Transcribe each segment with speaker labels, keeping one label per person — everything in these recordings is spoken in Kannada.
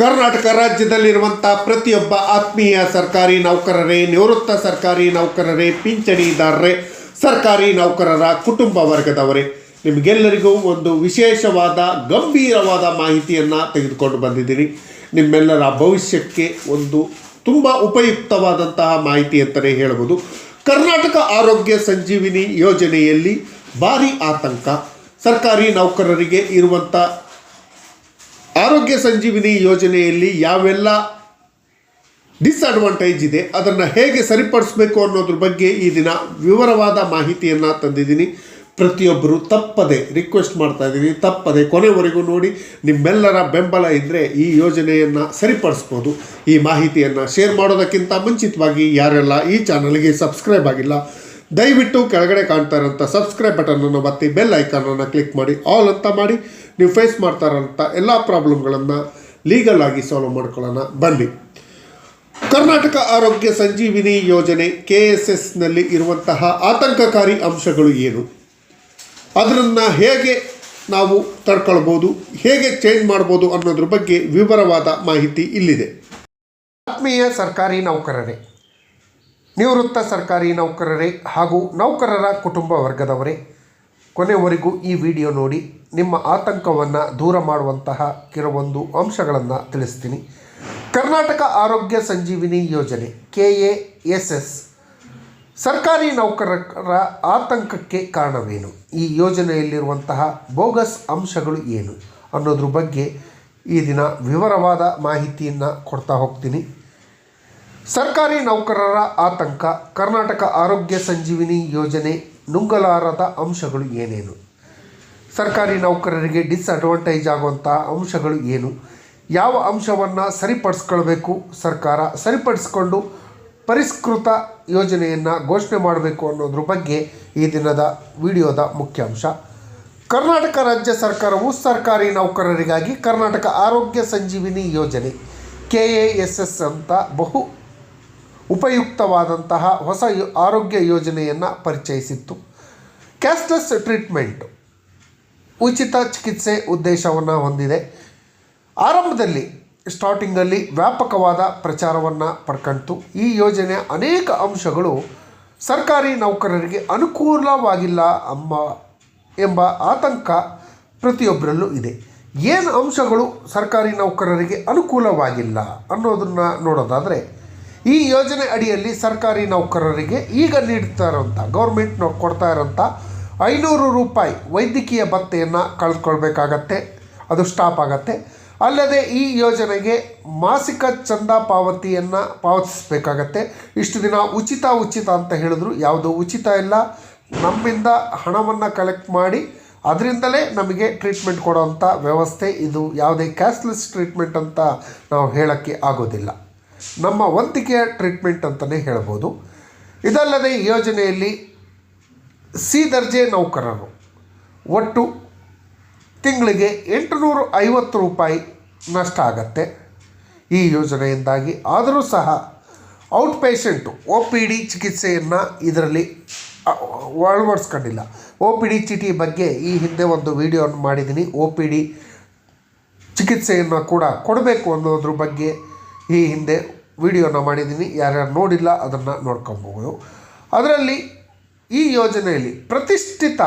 Speaker 1: ಕರ್ನಾಟಕ ರಾಜ್ಯದಲ್ಲಿರುವಂಥ ಪ್ರತಿಯೊಬ್ಬ ಆತ್ಮೀಯ ಸರ್ಕಾರಿ ನೌಕರರೇ, ನಿವೃತ್ತ ಸರ್ಕಾರಿ ನೌಕರರೇ, ಪಿಂಚಣಿದಾರರೇ, ಸರ್ಕಾರಿ ನೌಕರರ ಕುಟುಂಬ ವರ್ಗದವರೇ, ನಿಮಗೆಲ್ಲರಿಗೂ ಒಂದು ವಿಶೇಷವಾದ, ಗಂಭೀರವಾದ ಮಾಹಿತಿಯನ್ನು ತೆಗೆದುಕೊಂಡು ಬಂದಿದ್ದೀನಿ. ನಿಮ್ಮೆಲ್ಲರ ಭವಿಷ್ಯಕ್ಕೆ ಒಂದು ತುಂಬ ಉಪಯುಕ್ತವಾದಂತಹ ಮಾಹಿತಿ ಅಂತಲೇ ಹೇಳ್ಬೋದು ಕರ್ನಾಟಕ ಆರೋಗ್ಯ ಸಂಜೀವಿನಿ ಯೋಜನೆಯಲ್ಲಿ ಭಾರಿ ಆತಂಕ. ಸರ್ಕಾರಿ ನೌಕರರಿಗೆ ಇರುವಂಥ ಆರೋಗ್ಯ ಸಂಜೀವಿನಿ ಯೋಜನೆಯಲ್ಲಿ ಯಾವೆಲ್ಲ ಡಿಸ್ಅಡ್ವಾಂಟೇಜ್ ಇದೆ, ಅದನ್ನು ಹೇಗೆ ಸರಿಪಡಿಸಬೇಕು ಅನ್ನೋದ್ರ ಬಗ್ಗೆ ಈ ದಿನ ವಿವರವಾದ ಮಾಹಿತಿಯನ್ನು ತಂದಿದ್ದೀನಿ. ಪ್ರತಿಯೊಬ್ಬರು ತಪ್ಪದೆ ರಿಕ್ವೆಸ್ಟ್ ಮಾಡ್ತಾ ಇದ್ದೀನಿ. ತಪ್ಪದೆ ಕೊನೆವರೆಗೂ ನೋಡಿ, ನಿಮ್ಮೆಲ್ಲರ ಬೆಂಬಲ ಇದ್ದರೆ ಈ ಯೋಜನೆಯನ್ನು ಸರಿಪಡಿಸ್ಬೋದು. ಈ ಮಾಹಿತಿಯನ್ನು ಶೇರ್ ಮಾಡೋದಕ್ಕಿಂತ ಮುಂಚಿತವಾಗಿ ಯಾರೆಲ್ಲ ಈ ಚಾನಲ್ಗೆ ಸಬ್ಸ್ಕ್ರೈಬ್ ಆಗಿಲ್ಲ, ದಯವಿಟ್ಟು ಕೆಳಗಡೆ ಕಾಣ್ತಾ ಇರೋಂಥ ಸಬ್ಸ್ಕ್ರೈಬ್ ಬಟನನ್ನು ಒತ್ತಿ ಬೆಲ್ ಐಕಾನನ್ನು ಕ್ಲಿಕ್ ಮಾಡಿ ಆಲ್ ಅಂತ ಮಾಡಿ. ನೀವು ಫೇಸ್ ಮಾಡ್ತಾರಂಥ ಎಲ್ಲ ಪ್ರಾಬ್ಲಮ್ಗಳನ್ನು ಲೀಗಲ್ ಆಗಿ ಸಾಲ್ವ್ ಮಾಡ್ಕೊಳ್ಳೋಣ. ಬನ್ನಿ. ಕರ್ನಾಟಕ ಆರೋಗ್ಯ ಸಂಜೀವಿನಿ ಯೋಜನೆ ಕೆ ಎಸ್ ಎಸ್ನಲ್ಲಿ ಇರುವಂತಹ ಆತಂಕಕಾರಿ ಅಂಶಗಳು ಏನು? ಅದನ್ನು ಹೇಗೆ ನಾವು ತಡ್ಕೊಳ್ಬೋದು? ಹೇಗೆ ಚೇಂಜ್ ಮಾಡ್ಬೋದು ಅನ್ನೋದ್ರ ಬಗ್ಗೆ ವಿವರವಾದ ಮಾಹಿತಿ ಇಲ್ಲಿದೆ. ಆತ್ಮೀಯ ಸರ್ಕಾರಿ ನೌಕರರೇ, ನಿವೃತ್ತ ಸರ್ಕಾರಿ ನೌಕರರೇ ಹಾಗೂ ನೌಕರರ ಕುಟುಂಬ ವರ್ಗದವರೇ ಕೊನೆವರೆಗೂ ಈ ವಿಡಿಯೋ ನೋಡಿ. ನಿಮ್ಮ ಆತಂಕವನ್ನು ದೂರ ಮಾಡುವಂತಹ ಕೆಲವೊಂದು ಅಂಶಗಳನ್ನು ತಿಳಿಸ್ತೀನಿ. ಕರ್ನಾಟಕ ಆರೋಗ್ಯ ಸಂಜೀವಿನಿ ಯೋಜನೆ ಕೆ ಎ ಎಸ್ ಎಸ್ ಸರ್ಕಾರಿ ನೌಕರರ ಆತಂಕಕ್ಕೆ ಕಾರಣವೇನು? ಈ ಯೋಜನೆಯಲ್ಲಿರುವಂತಹ ಬೋಗಸ್ ಅಂಶಗಳು ಏನು? ಅನ್ನೋದ್ರ ಬಗ್ಗೆ ಈ ದಿನ ವಿವರವಾದ ಮಾಹಿತಿಯನ್ನು ಕೊಡ್ತಾ ಹೋಗ್ತೀನಿ. ಸರ್ಕಾರಿ ನೌಕರರ ಆತಂಕ, ಕರ್ನಾಟಕ ಆರೋಗ್ಯ ಸಂಜೀವಿನಿ ಯೋಜನೆ ನುಂಗಲಾರದ ಅಂಶಗಳು ಏನೇನು? ಸರ್ಕಾರಿ ನೌಕರರಿಗೆ ಡಿಸ್ಅಡ್ವಾಂಟೇಜ್ ಆಗುವಂಥ ಅಂಶಗಳು ಏನು? ಯಾವ ಅಂಶವನ್ನು ಸರಿಪಡಿಸ್ಕೊಳ್ಬೇಕು ಸರ್ಕಾರ? ಸರಿಪಡಿಸ್ಕೊಂಡು ಪರಿಷ್ಕೃತ ಯೋಜನೆಯನ್ನು ಘೋಷಣೆ ಮಾಡಬೇಕು ಅನ್ನೋದ್ರ ಬಗ್ಗೆ ಈ ದಿನದ ವಿಡಿಯೋದ ಮುಖ್ಯ ಅಂಶ ಕರ್ನಾಟಕ ರಾಜ್ಯ ಸರ್ಕಾರವು ಸರ್ಕಾರಿ ನೌಕರರಿಗಾಗಿ ಕರ್ನಾಟಕ ಆರೋಗ್ಯ ಸಂಜೀವಿನಿ ಯೋಜನೆ ಕೆ ಎ ಎಸ್ ಎಸ್ ಅಂತ ಬಹು ಉಪಯುಕ್ತವಾದಂತಹ ಹೊಸ ಆರೋಗ್ಯ ಯೋಜನೆಯನ್ನು ಪರಿಚಯಿಸಿತ್ತು. ಕ್ಯಾಸ್ಟಸ್ ಟ್ರೀಟ್ಮೆಂಟ್ ಉಚಿತ ಚಿಕಿತ್ಸೆ ಉದ್ದೇಶವನ್ನು ಹೊಂದಿದೆ. ಆರಂಭದಲ್ಲಿ ಸ್ಟಾರ್ಟಿಂಗಲ್ಲಿ ವ್ಯಾಪಕವಾದ ಪ್ರಚಾರವನ್ನು ಪಡ್ಕಂತು. ಈ ಯೋಜನೆಯ ಅನೇಕ ಅಂಶಗಳು ಸರ್ಕಾರಿ ನೌಕರರಿಗೆ ಅನುಕೂಲವಾಗಿಲ್ಲ ಎಂಬ ಎಂಬ ಆತಂಕ ಪ್ರತಿಯೊಬ್ಬರಲ್ಲೂ ಇದೆ. ಏನು ಅಂಶಗಳು ಸರ್ಕಾರಿ ನೌಕರರಿಗೆ ಅನುಕೂಲವಾಗಿಲ್ಲ ಅನ್ನೋದನ್ನು ನೋಡೋದಾದರೆ ಈ ಯೋಜನೆ ಅಡಿಯಲ್ಲಿ ಸರ್ಕಾರಿ ನೌಕರರಿಗೆ ಈಗ ನೀಡ್ತಾ ಇರೋಂಥ ಗೌರ್ಮೆಂಟ್ ಕೊಡ್ತಾ ಇರೋಂಥ ಐನೂರು ರೂಪಾಯಿ ವೈದ್ಯಕೀಯ ಭತ್ತೆಯನ್ನು ಕಳೆದುಕೊಳ್ಬೇಕಾಗತ್ತೆ ಅದು ಸ್ಟಾಪ್ ಆಗತ್ತೆ. ಅಲ್ಲದೆ ಈ ಯೋಜನೆಗೆ ಮಾಸಿಕ ಚಂದ ಪಾವತಿಯನ್ನು ಪಾವತಿಸಬೇಕಾಗತ್ತೆ. ಇಷ್ಟು ದಿನ ಉಚಿತ ಉಚಿತ ಅಂತ ಹೇಳಿದ್ರು, ಯಾವುದು ಉಚಿತ ಇಲ್ಲ. ನಮ್ಮಿಂದ ಹಣವನ್ನು ಕಲೆಕ್ಟ್ ಮಾಡಿ, ಅದರಿಂದಲೇ ನಮಗೆ ಟ್ರೀಟ್ಮೆಂಟ್ ಕೊಡೋವಂಥ ವ್ಯವಸ್ಥೆ. ಇದು ಯಾವುದೇ ಕ್ಯಾಶ್ಲೆಸ್ ಟ್ರೀಟ್ಮೆಂಟ್ ಅಂತ ನಾವು ಹೇಳೋಕ್ಕೆ ಆಗೋದಿಲ್ಲ. ನಮ್ಮ ವಂತಿಕೆಯ ಟ್ರೀಟ್ಮೆಂಟ್ ಅಂತಲೇ ಹೇಳ್ಬೋದು. ಇದಲ್ಲದೆ ಈ ಯೋಜನೆಯಲ್ಲಿ ಸಿ ದರ್ಜೆ ನೌಕರರು ಒಟ್ಟು ತಿಂಗಳಿಗೆ ಎಂಟುನೂರು ಐವತ್ತು ರೂಪಾಯಿ ನಷ್ಟ ಆಗತ್ತೆ. ಈ ಯೋಜನೆಯಿಂದಾಗಿ ಆದರೂ ಸಹ out patient O P D ಚಿಕಿತ್ಸೆಯನ್ನು ಇದರಲ್ಲಿ ಅಳವಡಿಸ್ಕೊಂಡಿಲ್ಲ. ಒ ಪಿ ಡಿ ಚೀಟಿ ಬಗ್ಗೆ ಈ ಹಿಂದೆ ಒಂದು ವಿಡಿಯೋವನ್ನು ಮಾಡಿದ್ದೀನಿ. ಒ ಪಿ ಡಿ ಚಿಕಿತ್ಸೆಯನ್ನು ಕೂಡ ಕೊಡಬೇಕು ಅನ್ನೋದ್ರ ಬಗ್ಗೆ ಈ ಹಿಂದೆ ವಿಡಿಯೋನ ಮಾಡಿದ್ದೀನಿ. ಯಾರ್ಯಾರು ನೋಡಿಲ್ಲ ಅದನ್ನು ನೋಡ್ಕೊಬೋದು. ಅದರಲ್ಲಿ ಈ ಯೋಜನೆಯಲ್ಲಿ ಪ್ರತಿಷ್ಠಿತ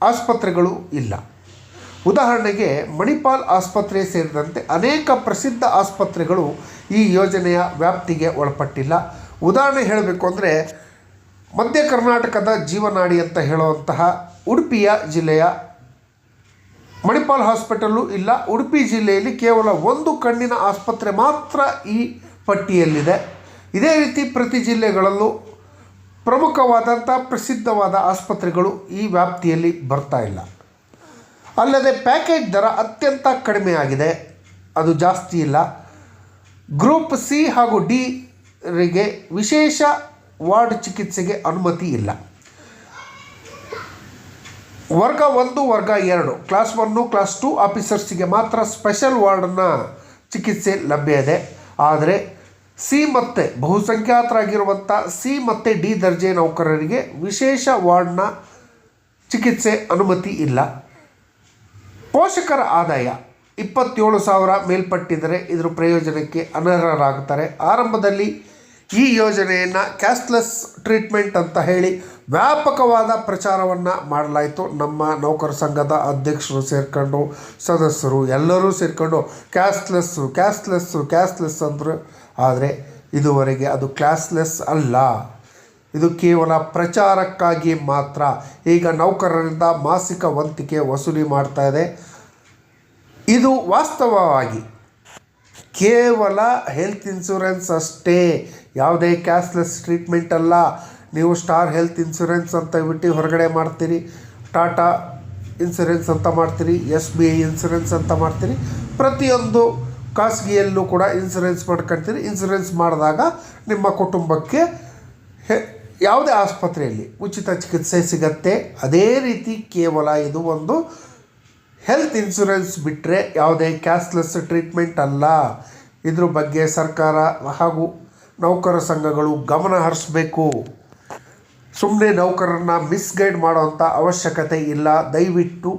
Speaker 1: ಆಸ್ಪತ್ರೆಗಳು ಇಲ್ಲ. ಉದಾಹರಣೆಗೆ ಮಣಿಪಾಲ್ ಆಸ್ಪತ್ರೆ ಸೇರಿದಂತೆ ಅನೇಕ ಪ್ರಸಿದ್ಧ ಆಸ್ಪತ್ರೆಗಳು ಈ ಯೋಜನೆಯ ವ್ಯಾಪ್ತಿಗೆ ಒಳಪಟ್ಟಿಲ್ಲ. ಉದಾಹರಣೆ ಹೇಳಬೇಕು ಅಂದರೆ ಮಧ್ಯ ಕರ್ನಾಟಕದ ಜೀವನಾಡಿ ಅಂತ ಹೇಳುವಂತಹ ಉಡುಪಿಯ ಜಿಲ್ಲೆಯ ಮಣಿಪಾಲ್ ಹಾಸ್ಪಿಟಲ್ಲು ಇಲ್ಲ. ಉಡುಪಿ ಜಿಲ್ಲೆಯಲ್ಲಿ ಕೇವಲ ಒಂದು ಕಣ್ಣಿನ ಆಸ್ಪತ್ರೆ ಮಾತ್ರ ಈ ಪಟ್ಟಿಯಲ್ಲಿದೆ. ಇದೇ ರೀತಿ ಪ್ರತಿ ಜಿಲ್ಲೆಗಳಲ್ಲೂ ಪ್ರಮುಖವಾದಂಥ ಪ್ರಸಿದ್ಧವಾದ ಆಸ್ಪತ್ರೆಗಳು ಈ ವ್ಯಾಪ್ತಿಯಲ್ಲಿ ಬರ್ತಾ ಇಲ್ಲ. ಅಲ್ಲದೆ ಪ್ಯಾಕೇಜ್ ದರ ಅತ್ಯಂತ ಕಡಿಮೆ ಆಗಿದೆ. ಅದು ಜಾಸ್ತಿ ಇಲ್ಲ. ಗ್ರೂಪ್ ಸಿ ಹಾಗೂ ಡಿ ರಿಗೆ ವಿಶೇಷ ವಾರ್ಡ್ ಚಿಕಿತ್ಸೆಗೆ ಅನುಮತಿ ಇಲ್ಲ. ವರ್ಗ ಒಂದು, ವರ್ಗ ಎರಡು, ಕ್ಲಾಸ್ ಒನ್ನು, ಕ್ಲಾಸ್ ಟು ಆಫೀಸರ್ಸಿಗೆ ಮಾತ್ರ ಸ್ಪೆಷಲ್ ವಾರ್ಡನ್ನು ಚಿಕಿತ್ಸೆ ಲಭ್ಯ ಇದೆ. ಆದರೆ ಸಿ ಮತ್ತೆ ಬಹುಸಂಖ್ಯಾತರಾಗಿರುವಂಥ ಸಿ ಮತ್ತೆ ಡಿ ದರ್ಜೆ ನೌಕರರಿಗೆ ವಿಶೇಷ ವಾರ್ಡ್ನ ಚಿಕಿತ್ಸೆ ಅನುಮತಿ ಇಲ್ಲ. ಪೋಷಕರ ಆದಾಯ ಇಪ್ಪತ್ತೇಳು ಸಾವಿರ ಮೇಲ್ಪಟ್ಟಿದ್ದರೆ ಇದರ ಪ್ರಯೋಜನಕ್ಕೆ ಅನರ್ಹರಾಗುತ್ತಾರೆ ಆರಂಭದಲ್ಲಿ ಈ ಯೋಜನೆಯನ್ನು ಕ್ಯಾಶ್ಲೆಸ್ ಟ್ರೀಟ್ಮೆಂಟ್ ಅಂತ ಹೇಳಿ ವ್ಯಾಪಕವಾದ ಪ್ರಚಾರವನ್ನು ಮಾಡಲಾಯಿತು. ನಮ್ಮ ನೌಕರ ಸಂಘದ ಅಧ್ಯಕ್ಷರು ಸೇರಿಕೊಂಡು, ಸದಸ್ಯರು ಎಲ್ಲರೂ ಸೇರಿಕೊಂಡು ಕ್ಯಾಶ್ಲೆಸ್ಸು ಕ್ಯಾಶ್ಲೆಸ್ಸು, ಕ್ಯಾಶ್ಲೆಸ್ ಅಂದರು ಆದರೆ ಇದುವರೆಗೆ ಅದು ಕ್ಲಾಸ್ಲೆಸ್ ಅಲ್ಲ. ಇದು ಕೇವಲ ಪ್ರಚಾರಕ್ಕಾಗಿ ಮಾತ್ರ. ಈಗ ನೌಕರರಿಂದ ಮಾಸಿಕ ವಂತಿಕೆ ವಸೂಲಿ ಮಾಡ್ತಾ ಇದೆ. ಇದು ವಾಸ್ತವವಾಗಿ ಕೇವಲ ಹೆಲ್ತ್ ಇನ್ಶೂರೆನ್ಸ್ ಅಷ್ಟೇ. ಯಾವುದೇ ಕ್ಯಾಶ್ಲೆಸ್ ಟ್ರೀಟ್ಮೆಂಟ್ ಅಲ್ಲ. ನೀವು ಸ್ಟಾರ್ ಹೆಲ್ತ್ ಇನ್ಶೂರೆನ್ಸ್ ಅಂತ ಬಿಟ್ಟು ಹೊರಗಡೆ ಮಾಡ್ತೀರಿ. ಟಾಟಾ ಇನ್ಸೂರೆನ್ಸ್ ಅಂತ ಮಾಡ್ತೀರಿ. ಎಸ್ ಬಿ ಐ ಇನ್ಸೂರೆನ್ಸ್ ಅಂತ ಮಾಡ್ತೀರಿ. ಪ್ರತಿಯೊಂದು ಖಾಸಗಿಯಲ್ಲೂ ಕೂಡ ಇನ್ಶೂರೆನ್ಸ್ ಮಾಡ್ಕೊಳ್ತೀರಿ ಇನ್ಶೂರೆನ್ಸ್ ಮಾಡಿದಾಗ ನಿಮ್ಮ ಕುಟುಂಬಕ್ಕೆ ಹೆ, ಯಾವುದೇ ಆಸ್ಪತ್ರೆಯಲ್ಲಿ ಉಚಿತ ಚಿಕಿತ್ಸೆ ಸಿಗತ್ತೆ. ಅದೇ ರೀತಿ ಕೇವಲ ಇದು ಒಂದು ಹೆಲ್ತ್ ಇನ್ಶೂರೆನ್ಸ್ ಬಿಟ್ಟರೆ ಯಾವುದೇ ಕ್ಯಾಶ್ಲೆಸ್ ಟ್ರೀಟ್ಮೆಂಟ್ ಅಲ್ಲ. ಇದ್ರ ಬಗ್ಗೆ ಸರ್ಕಾರ ಹಾಗೂ ನೌಕರ ಸಂಘಗಳು ಗಮನ ಹರಿಸ್ಬೇಕು. ಸುಮ್ಮನೆ ನೌಕರರನ್ನ ಮಿಸ್ಗೈಡ್ ಮಾಡೋವಂಥ ಅವಶ್ಯಕತೆ ಇಲ್ಲ. ದಯವಿಟ್ಟು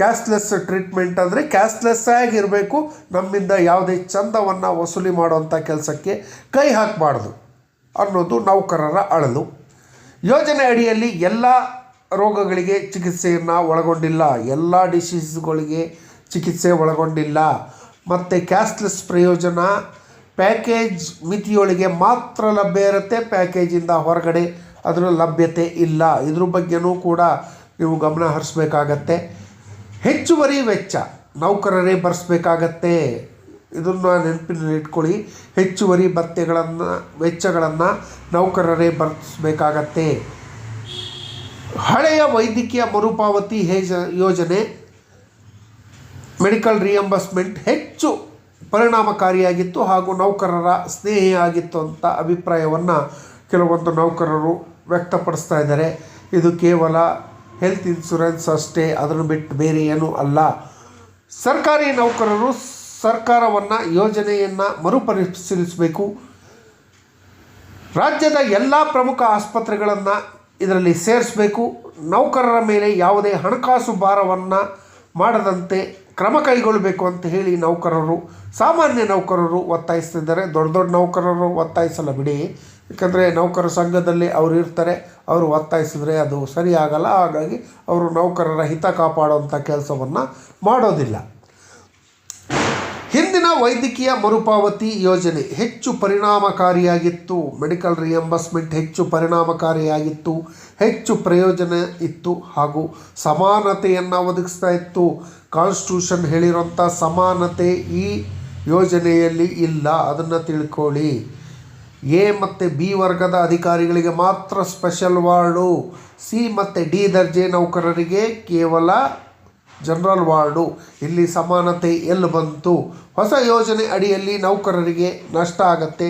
Speaker 1: ಕ್ಯಾಶ್ಲೆಸ್ ಟ್ರೀಟ್ಮೆಂಟ್ ಅಂದರೆ ಕ್ಯಾಶ್ಲೆಸ್ ಆಗಿರಬೇಕು, ನಮ್ಮಿಂದ ಯಾವುದೇ ಚಂದವನ್ನು ವಸೂಲಿ ಮಾಡುವಂಥ ಕೆಲಸಕ್ಕೆ ಕೈ ಹಾಕಬಾರ್ದು ಅನ್ನೋದು ನೌಕರರ ಅಳಲು. ಯೋಜನೆ ಅಡಿಯಲ್ಲಿ ಎಲ್ಲ ರೋಗಗಳಿಗೆ ಚಿಕಿತ್ಸೆಯನ್ನು ಒಳಗೊಂಡಿಲ್ಲ, ಎಲ್ಲ ಡಿಸೀಸ್ಗಳಿಗೆ ಚಿಕಿತ್ಸೆ ಒಳಗೊಂಡಿಲ್ಲ, ಮತ್ತು ಕ್ಯಾಶ್ಲೆಸ್ ಪ್ರಯೋಜನ ಪ್ಯಾಕೇಜ್ ಮಿತಿಯೊಳಗೆ ಮಾತ್ರ ಲಭ್ಯ ಇರುತ್ತೆ ಪ್ಯಾಕೇಜಿಂದ ಹೊರಗಡೆ ಅದರ ಲಭ್ಯತೆ ಇಲ್ಲ. ಇದ್ರ ಬಗ್ಗೆನೂ ಕೂಡ ನೀವು ಗಮನ ಹರಿಸ್ಬೇಕಾಗತ್ತೆ. ಹೆಚ್ಚುವರಿ ವೆಚ್ಚ ನೌಕರರೇ ಭರಿಸ್ಬೇಕಾಗತ್ತೆ ಇದನ್ನು ನೆನಪಿನಲ್ಲಿ ಇಟ್ಕೊಳ್ಳಿ. ಹೆಚ್ಚುವರಿ ಭತ್ಯೆಗಳನ್ನು, ವೆಚ್ಚಗಳನ್ನು ನೌಕರರೇ ಭರಿಸ್ಬೇಕಾಗತ್ತೆ ಹಳೆಯ ವೈದ್ಯಕೀಯ ಮರುಪಾವತಿ ಹೇಜ, ಯೋಜನೆ, ಮೆಡಿಕಲ್ ರಿಯಂಬರ್ಸ್ಮೆಂಟ್ ಹೆಚ್ಚು ಪರಿಣಾಮಕಾರಿಯಾಗಿತ್ತು ಹಾಗೂ ನೌಕರರ ಸ್ನೇಹಿಯಾಗಿತ್ತು ಅಂತ ಅಭಿಪ್ರಾಯವನ್ನು ಕೆಲವೊಂದು ನೌಕರರು ವ್ಯಕ್ತಪಡಿಸ್ತಾ ಇದ್ದಾರೆ. ಇದು ಕೇವಲ ಹೆಲ್ತ್ ಇನ್ಶೂರೆನ್ಸ್ ಅಷ್ಟೇ, ಅದನ್ನು ಬಿಟ್ಟು ಬೇರೆ ಏನೂ ಅಲ್ಲ. ಸರ್ಕಾರಿ ನೌಕರರು ಸರ್ಕಾರವನ್ನು, ಯೋಜನೆಯನ್ನು ಮರುಪರಿಶೀಲಿಸಬೇಕು. ರಾಜ್ಯದ ಎಲ್ಲ ಪ್ರಮುಖ ಆಸ್ಪತ್ರೆಗಳನ್ನು ಇದರಲ್ಲಿ ಸೇರಿಸಬೇಕು. ನೌಕರರ ಮೇಲೆ ಯಾವುದೇ ಹಣಕಾಸು ಭಾರವನ್ನು ಮಾಡದಂತೆ ಕ್ರಮ ಕೈಗೊಳ್ಳಬೇಕು ಅಂತ ಹೇಳಿ ನೌಕರರು, ಸಾಮಾನ್ಯ ನೌಕರರು ಒತ್ತಾಯಿಸ್ತಿದ್ದಾರೆ. ದೊಡ್ಡ ದೊಡ್ಡ ನೌಕರರು ಒತ್ತಾಯಿಸಲ್ಲ ಬಿಡಿ. ಯಾಕಂದರೆ ನೌಕರ ಸಂಘದಲ್ಲಿ ಅವರು ಇರ್ತಾರೆ, ಅವರು ಒತ್ತಾಯಿಸಿದ್ರೆ ಅದು ಸರಿಯಾಗಲ್ಲ. ಹಾಗಾಗಿ ಅವರು ನೌಕರರ ಹಿತ ಕಾಪಾಡುವಂಥ ಕೆಲಸವನ್ನು ಮಾಡೋದಿಲ್ಲ. ಹಿಂದಿನ ವೈದ್ಯಕೀಯ ಮರುಪಾವತಿ ಯೋಜನೆ ಹೆಚ್ಚು ಪರಿಣಾಮಕಾರಿಯಾಗಿತ್ತು. ಮೆಡಿಕಲ್ ರಿಯಂಬರ್ಸ್ಮೆಂಟ್ ಹೆಚ್ಚು ಪರಿಣಾಮಕಾರಿಯಾಗಿತ್ತು. ಹೆಚ್ಚು ಪ್ರಯೋಜನ ಇತ್ತು ಹಾಗೂ ಸಮಾನತೆಯನ್ನು ಒದಗಿಸ್ತಾ ಇತ್ತು. ಕಾನ್ಸ್ಟಿಟ್ಯೂಷನ್ ಹೇಳಿರೋಂಥ ಸಮಾನತೆ ಈ ಯೋಜನೆಯಲ್ಲಿ ಇಲ್ಲ. ಅದನ್ನು ತಿಳ್ಕೊಳ್ಳಿ. ಎ ಮತ್ತು ಬಿ ವರ್ಗದ ಅಧಿಕಾರಿಗಳಿಗೆ ಮಾತ್ರ ಸ್ಪೆಷಲ್ ವಾರ್ಡು. ಸಿ ಮತ್ತು ಡಿ ದರ್ಜೆ ನೌಕರರಿಗೆ ಕೇವಲ ಜನರಲ್ ವಾರ್ಡು. ಇಲ್ಲಿ ಸಮಾನತೆ ಎಲ್ಲಿ ಬಂತು? ಹೊಸ ಯೋಜನೆ ಅಡಿಯಲ್ಲಿ ನೌಕರರಿಗೆ ನಷ್ಟ ಆಗತ್ತೆ.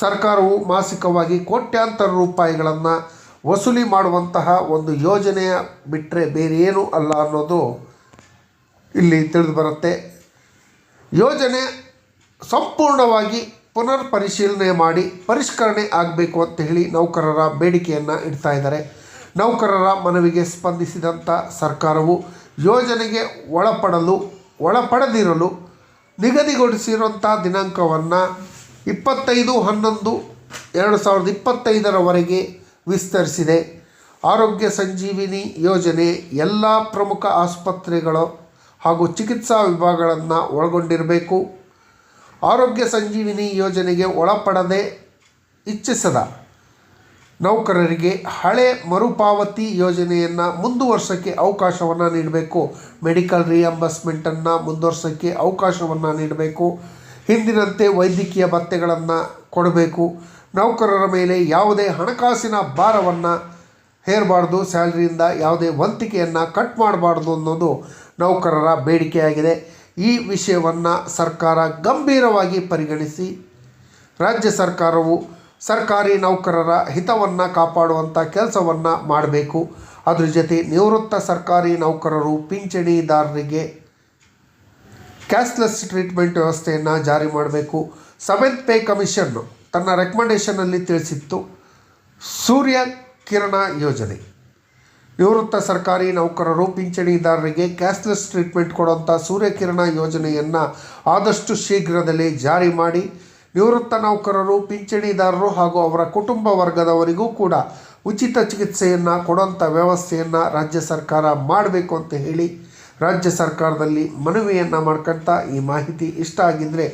Speaker 1: ಸರ್ಕಾರವು ಮಾಸಿಕವಾಗಿ ಕೋಟ್ಯಾಂತರ ರೂಪಾಯಿಗಳನ್ನು ವಸೂಲಿ ಮಾಡುವಂತಹ ಒಂದು ಯೋಜನೆಯ ಬಿಟ್ಟರೆ ಬೇರೆ ಏನೂ ಅಲ್ಲ ಅನ್ನೋದು ಇಲ್ಲಿ ತಿಳಿದು ಬರುತ್ತೆ. ಯೋಜನೆ ಸಂಪೂರ್ಣವಾಗಿ ಪುನರ್ ಪರಿಶೀಲನೆ ಮಾಡಿ ಪರಿಷ್ಕರಣೆ ಆಗಬೇಕು ಅಂತ ಹೇಳಿ ನೌಕರರ ಬೇಡಿಕೆಯನ್ನು ಇಡ್ತಾ ಇದ್ದಾರೆ. ನೌಕರರ ಮನವಿಗೆ ಸ್ಪಂದಿಸಿದಂಥ ಸರ್ಕಾರವು ಯೋಜನೆಗೆ ಒಳಪಡಲು, ಒಳಪಡದಿರಲು ನಿಗದಿಗೊಳಿಸಿರುವಂಥ ದಿನಾಂಕವನ್ನು ಇಪ್ಪತ್ತೈದು ಹನ್ನೊಂದು ಎರಡು ಸಾವಿರದ ಇಪ್ಪತ್ತೈದರವರೆಗೆ ವಿಸ್ತರಿಸಿದೆ. ಆರೋಗ್ಯ ಸಂಜೀವಿನಿ ಯೋಜನೆ ಎಲ್ಲ ಪ್ರಮುಖ ಆಸ್ಪತ್ರೆಗಳು ಹಾಗೂ ಚಿಕಿತ್ಸಾ ವಿಭಾಗಗಳನ್ನು ಒಳಗೊಂಡಿರಬೇಕು. ಆರೋಗ್ಯ ಸಂಜೀವಿನಿ ಯೋಜನೆಗೆ ಒಳಪಡದೆ ಇಚ್ಛಿಸದ ನೌಕರರಿಗೆ ಹಳೆ ಮರುಪಾವತಿ ಯೋಜನೆಯನ್ನು ಮುಂದುವರ್ಸೋಕ್ಕೆ ಅವಕಾಶವನ್ನು ನೀಡಬೇಕು. ಮೆಡಿಕಲ್ ರಿಯಂಬರ್ಸ್ಮೆಂಟನ್ನು ಮುಂದುವರ್ಸೋಕ್ಕೆ ಅವಕಾಶವನ್ನು ನೀಡಬೇಕು. ಹಿಂದಿನಂತೆ ವೈದ್ಯಕೀಯ ಭತ್ತೆಗಳನ್ನು ಕೊಡಬೇಕು. ನೌಕರರ ಮೇಲೆ ಯಾವುದೇ ಹಣಕಾಸಿನ ಭಾರವನ್ನು ಹೇರಬಾರ್ದು, ಸ್ಯಾಲ್ರಿಯಿಂದ ಯಾವುದೇ ವಂತಿಕೆಯನ್ನು ಕಟ್ ಮಾಡಬಾರ್ದು ಅನ್ನೋದು ನೌಕರರ ಬೇಡಿಕೆಯಾಗಿದೆ. ಈ ವಿಷಯವನ್ನು ಸರ್ಕಾರ ಗಂಭೀರವಾಗಿ ಪರಿಗಣಿಸಿ ರಾಜ್ಯ ಸರ್ಕಾರವು ಸರ್ಕಾರಿ ನೌಕರರ ಹಿತವನ್ನು ಕಾಪಾಡುವಂಥ ಕೆಲಸವನ್ನು ಮಾಡಬೇಕು. ಅದರ ಜೊತೆ ನಿವೃತ್ತ ಸರ್ಕಾರಿ ನೌಕರರು, ಪಿಂಚಣಿದಾರರಿಗೆ ಕ್ಯಾಶ್ಲೆಸ್ ಟ್ರೀಟ್ಮೆಂಟ್ ವ್ಯವಸ್ಥೆಯನ್ನು ಜಾರಿ ಮಾಡಬೇಕು. ಸೆವೆಂತ್ ಪೇ ಕಮಿಷನ್ನು ತನ್ನ ರೆಕಮೆಂಡೇಷನಲ್ಲಿ ತಿಳಿಸಿತ್ತು. ಸೂರ್ಯ ಕಿರಣ ಯೋಜನೆ. ನಿವೃತ್ತ ಸರ್ಕಾರಿ ನೌಕರರು, ಪಿಂಚಣಿದಾರರಿಗೆ ಕ್ಯಾಶ್ಲೆಸ್ ಟ್ರೀಟ್ಮೆಂಟ್ ಕೊಡುವಂಥ ಸೂರ್ಯಕಿರಣ ಯೋಜನೆಯನ್ನು ಆದಷ್ಟು ಶೀಘ್ರದಲ್ಲೇ ಜಾರಿ ಮಾಡಿ. ನಿವೃತ್ತ ನೌಕರರು, ಪಿಂಚಣಿದಾರರು ಹಾಗೂ ಅವರ ಕುಟುಂಬ ವರ್ಗದವರಿಗೂ ಕೂಡ ಉಚಿತ ಚಿಕಿತ್ಸೆಯನ್ನು ಕೊಡುವಂಥ ವ್ಯವಸ್ಥೆಯನ್ನು ರಾಜ್ಯ ಸರ್ಕಾರ ಮಾಡಬೇಕು ಅಂತ ಹೇಳಿ ರಾಜ್ಯ ಸರ್ಕಾರದಲ್ಲಿ ಮನವಿಯನ್ನು ಮಾಡ್ಕೊಳ್ತಾ ಈ ಮಾಹಿತಿ ಇಷ್ಟ ಆಗಿದ್ದರೆ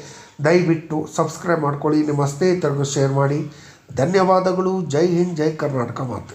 Speaker 1: ದಯವಿಟ್ಟು ಸಬ್ಸ್ಕ್ರೈಬ್ ಮಾಡ್ಕೊಳ್ಳಿ, ನಿಮ್ಮ ಸ್ನೇಹಿತರಿಗೂ ಶೇರ್ ಮಾಡಿ. ಧನ್ಯವಾದಗಳು. ಜೈ ಹಿಂದ್, ಜೈ ಕರ್ನಾಟಕ ಮಾತು.